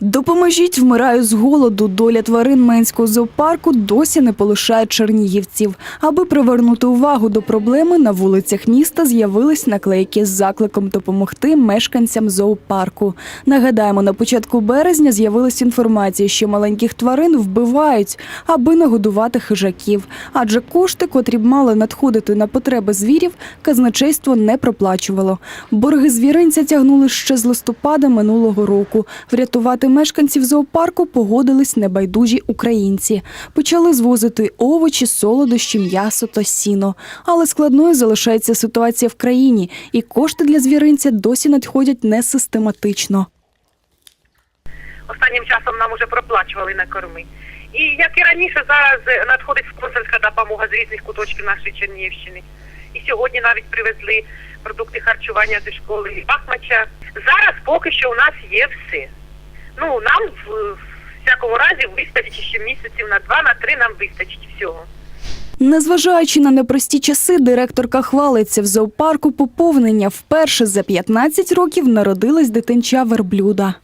Допоможіть, вмираю з голоду. Доля тварин Менського зоопарку досі не полишає чернігівців. Аби привернути увагу до проблеми, на вулицях міста з'явились наклейки з закликом допомогти мешканцям зоопарку. Нагадаємо, на початку березня з'явилась інформація, що маленьких тварин вбивають, аби нагодувати хижаків. Адже кошти, котрі б мали надходити на потреби звірів, казначейство не проплачувало. Борги звіринця тягнули ще з листопада минулого року. Врятувати мешканців зоопарку погодились небайдужі українці. Почали звозити овочі, солодощі, м'ясо та сіно. Але складною залишається ситуація в країні, і кошти для звіринця досі надходять несистематично. Останнім часом нам уже проплачували на корми. І як і раніше, зараз надходить спонсорська допомога з різних куточків нашої Чернігівщини. І сьогодні навіть привезли продукти харчування зі школи і Бахмача. Зараз поки що у нас є все. Ну, нам в, в всякому разі вистачить ще місяців на два, на три нам вистачить всього. Незважаючи на непрості часи, директорка хвалиться в зоопарку поповнення. Вперше за 15 років народилась дитинча верблюда.